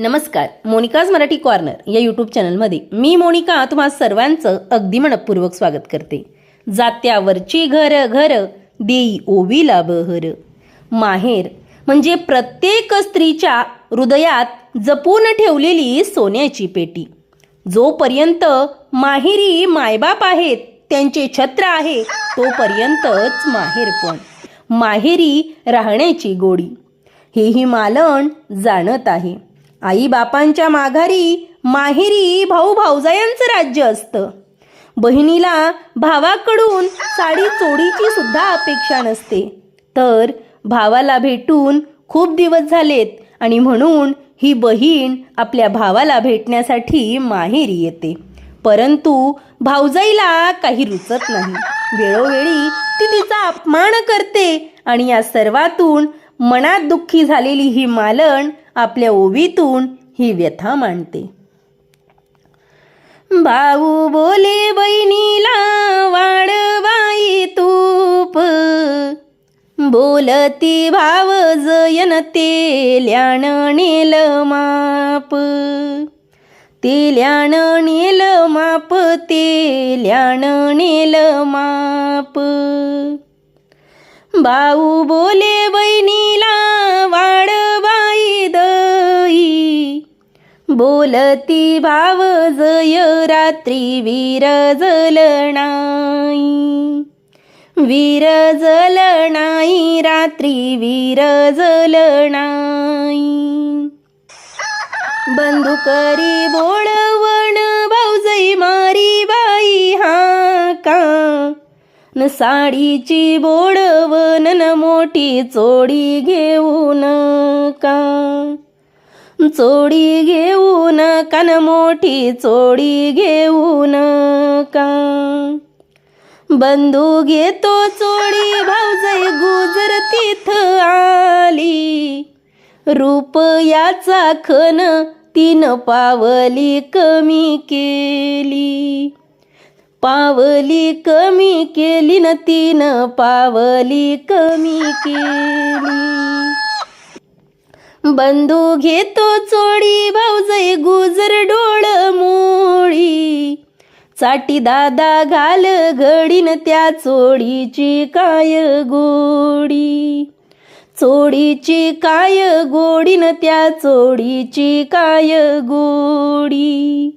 नमस्कार मोनिकाज मराठी कॉर्नर या यूट्यूब चॅनलमध्ये मी मोनिका तुम्हा सर्वांचं अगदी मनपूर्वक स्वागत करते. जात्यावरची घर घर देई ओवीला बहर. माहेर म्हणजे प्रत्येक स्त्रीच्या हृदयात जपून ठेवलेली सोन्याची पेटी. जोपर्यंत माहेरी मायबाप आहेत त्यांचे छत्र आहे तोपर्यंतच माहेर पण. माहेरी राहण्याची गोडी. हेही मालण जाणत आहे. आई बापांच्या माघारी माहेरी भाऊ भाऊजायांचं राज्य असतं. बहिणीला भावाकडून साडी चोडीची सुद्धा अपेक्षा नसते. तर भावाला भेटून खूप दिवस झालेत आणि म्हणून ही बहीण आपल्या भावाला भेटण्यासाठी माहेरी येते. परंतु भाऊजाईला काही रुचत नाही. वेळोवेळी ती तिचा अपमान करते आणि या सर्वातून मनात दुःखी झालेली ही मालन आपल्या ओवीतून ही व्यथा मांडते. भाऊ बोले बहिणीला वाढवाई तूप. बोलती भाव जयन तेल्याण नेल माप. तेल्याण नेल माप तेल्याण नेल माप. भाऊ बोले बहिणी बोलती भाव जय रात्री वीर जलनाई. रात्री वीर बंधू करी बोळवण भाऊजई मारी बाई हा का? न साडीची बोडवण न मोठी चोडी घेऊन का? चोडी घेऊन का न मोठी चोडी घेऊन का? बंधू घेतो चोडी भाऊजय गुजर तिथ आली. रूप याचा खन तीन पावली कमी केली. पावली कमी केली न तीन पावली कमी केली. बंधू घेतो चोडी भाऊजय गुजर डोळ मोळी. चाटी दादा घाल घडीन त्या चोडीची काय गोडी. चोडीची काय गोडीन त्या चोडीची काय गोडी.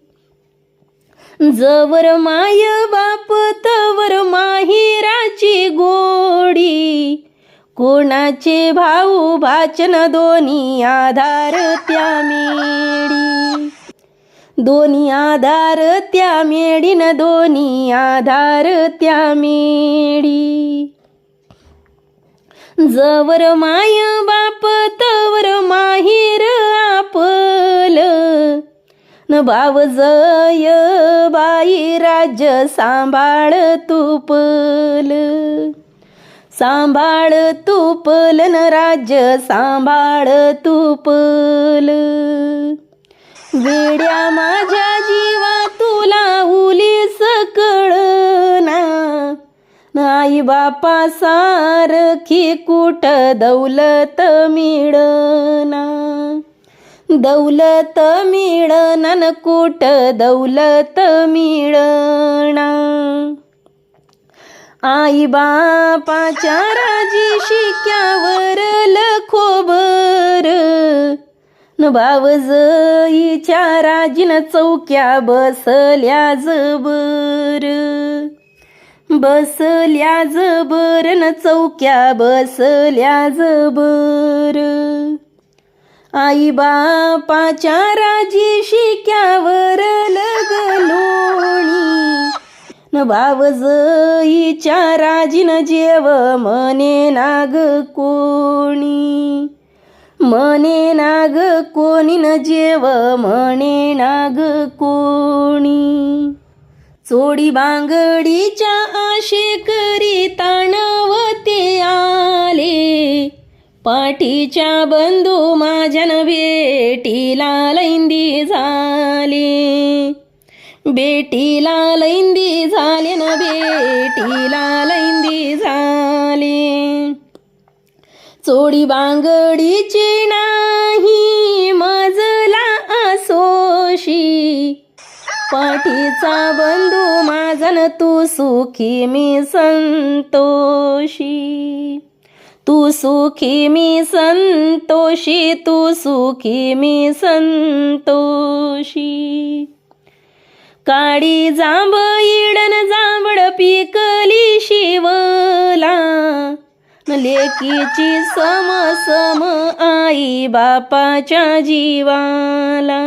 जवर माय बाप तवर माही कोणाचे भाऊ भाचन दोन्ही आधार त्या मेडी दोन्ही आधार त्या मेडीन दोन्ही आधार त्या मेडी जवर माय बाप तवर माहीर आपल. न भाव जय बाई राज्य सांभाळ तुपल. सांभाळ तुपल न राज्य सांभाळ तुपल. वेड्या माझ्या जीवा तुला उली कळना. आई बापा सारखी कुठ दौलत मिळना? दौलत मिळना न कुठ दौलत मिळना? आई बापाच्या राजी शिक्यावर लखोबर न भाव जईच्या राजीन चौक्या बसल्या जबर. बसल्या जबर न चौक्या बसल्या जबर. आई बापाच्या राजी शिक्यावर ल न भावज जईच्या राजीन जेव मने नाग कोणी. मने नाग कोणी न जेव मने नाग कोणी. चोडी बांगडीच्या आशे करी ताणवते आले. पाठीच्या बंधू माझ्यान भेटीला लैंदी झाले. बेटीला लैंदी झाले ना बेटीला लैंदी झाले. चोडी बांगडीची नाही मजला पाठीचा बंधू माझा न तू सुखी मी संतोषी तू सुखी मी संतोषी तू सुखी मी संतोषी काळी जांब इडन जांभळ पिकली शिवला. लेकीची सम सम आई बापाच्या जीवाला.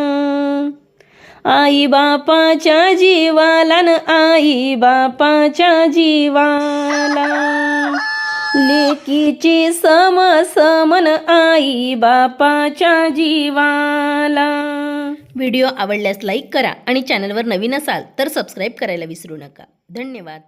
आई बापाच्या जीवाला न आई बापाच्या जीवाला. लेकीची सम समन आई बापाच्या जीवाला. व्हिडिओ आवडल्यास लाईक करा आणि चॅनलवर नवीन असाल तर सबस्क्राईब करायला विसरू नका. धन्यवाद.